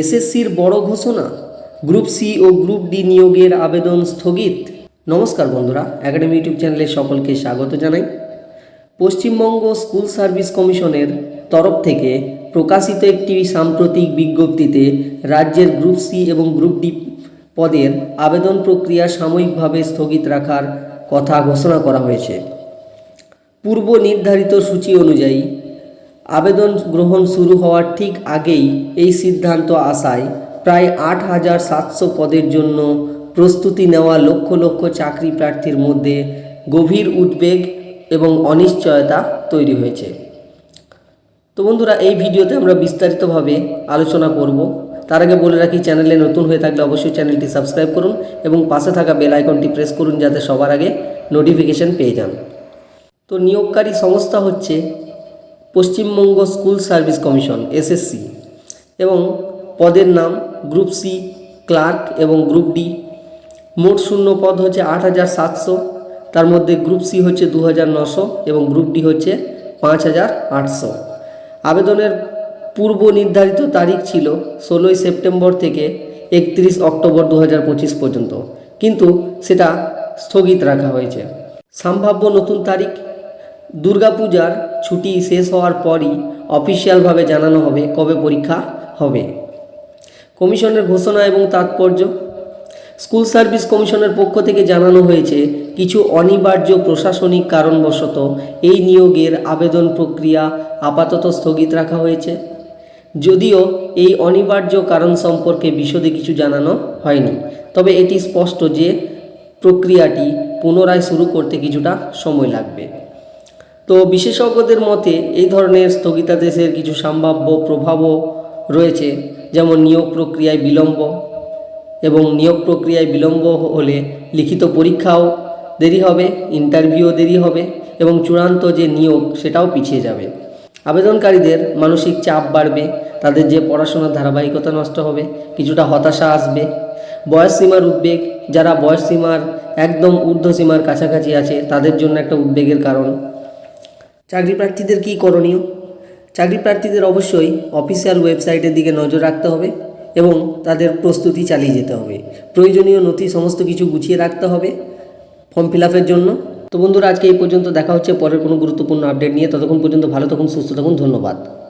এসএসসির বড় ঘোষণা? গ্রুপ সি ও গ্রুপ ডি নিয়োগের আবেদন স্থগিত। নমস্কার বন্ধুরা, একাডেমি ইউটিউব চ্যানেলে সকলকে স্বাগত জানাই। পশ্চিমবঙ্গ স্কুল সার্ভিস কমিশনের তরফ থেকে প্রকাশিত একটি সাম্প্রতিক বিজ্ঞপ্তিতে রাজ্যের গ্রুপ সি এবং গ্রুপ ডি পদের আবেদন প্রক্রিয়া সাময়িকভাবে স্থগিত রাখার কথা ঘোষণা করা হয়েছে। পূর্ব নির্ধারিত সূচি অনুযায়ী আবেদন গ্রহণ শুরু হওয়ার ঠিক আগেই এই সিদ্ধান্ত আসায় প্রায় আট হাজার সাতশো পদের জন্য প্রস্তুতি নেওয়া লক্ষ লক্ষ চাকরি প্রার্থীর মধ্যে গভীর উদ্বেগ এবং অনিশ্চয়তা তৈরি হয়েছে। তো বন্ধুরা, এই ভিডিওতে আমরা বিস্তারিতভাবে আলোচনা করব। তার আগে বলে রাখি, চ্যানেলে নতুন হয়ে থাকলে অবশ্যই চ্যানেলটি সাবস্ক্রাইব করুন এবং পাশে থাকা বেল আইকনটি প্রেস করুন যাতে সবার আগে নোটিফিকেশন পেয়ে যান। তো নিয়োগকারী সংস্থা হচ্ছে Paschimbanga school service commission SSC এবং পদের নাম গ্রুপ সি ক্লার্ক এবং গ্রুপ ডি। মোট শূন্য পদ হচ্ছে আট হাজার সাতশো, তার মধ্যে গ্রুপ সি হচ্ছে দু হাজার নশো এবং গ্রুপ ডি হচ্ছে পাঁচ হাজার আটশো। আবেদনের পূর্ব নির্ধারিত তারিখ ছিল ষোলোই সেপ্টেম্বর থেকে একত্রিশ অক্টোবর দু হাজার পঁচিশ পর্যন্ত, কিন্তু সেটা স্থগিত রাখা হয়েছে। সম্ভাব্য নতুন তারিখ দুর্গাপূজার ছুটি শেষ হওয়ার পরই অফিসিয়ালভাবে জানানো হবে কবে পরীক্ষা হবে। কমিশনের ঘোষণা এবং তাৎপর্য? স্কুল সার্ভিস কমিশনের পক্ষ থেকে জানানো হয়েছে, কিছু অনিবার্য প্রশাসনিক কারণবশত এই নিয়োগের আবেদন প্রক্রিয়া আপাতত স্থগিত রাখা হয়েছে। যদিও এই অনিবার্য কারণ সম্পর্কে বিশদে কিছু জানানো হয়নি, তবে এটি স্পষ্ট যে প্রক্রিয়াটি পুনরায় শুরু করতে কিছুটা সময় লাগবে। তো বিশেষজ্ঞদের মতে এই ধরনের স্থগিতাদেশের কিছু সম্ভাব্য প্রভাবও রয়েছে, যেমন নিয়োগ প্রক্রিয়ায় বিলম্ব এবং নিয়োগ প্রক্রিয়ায় বিলম্ব হলে লিখিত পরীক্ষাও দেরি হবে, ইন্টারভিউও দেরি হবে এবং চূড়ান্ত যে নিয়োগ সেটাও পিছিয়ে যাবে। আবেদনকারীদের মানসিক চাপ বাড়বে, তাদের যে পড়াশোনার ধারাবাহিকতা নষ্ট হবে, কিছুটা হতাশা আসবে। বয়স সীমার উদ্বেগ, যারা বয়স সীমার একদম ঊর্ধ্ব সীমার কাছাকাছি আছে, তাদের জন্য একটা উদ্বেগের কারণ। চাকরি প্রার্থীদের কী করণীয়? চাকরি প্রার্থীদের অবশ্যই অফিসিয়াল ওয়েবসাইটের দিকে নজর রাখতে হবে এবং তাদের প্রস্তুতি চালিয়ে যেতে হবে। প্রয়োজনীয় নথি সমস্ত কিছু গুছিয়ে রাখতে হবে ফর্ম ফিল আপের জন্য। তো বন্ধুরা, আজকে এই পর্যন্ত দেখা হচ্ছে। পরের কোনো গুরুত্বপূর্ণ আপডেট নিয়ে। ততক্ষণ পর্যন্ত ভালো থাকুন, সুস্থ থাকুন। ধন্যবাদ।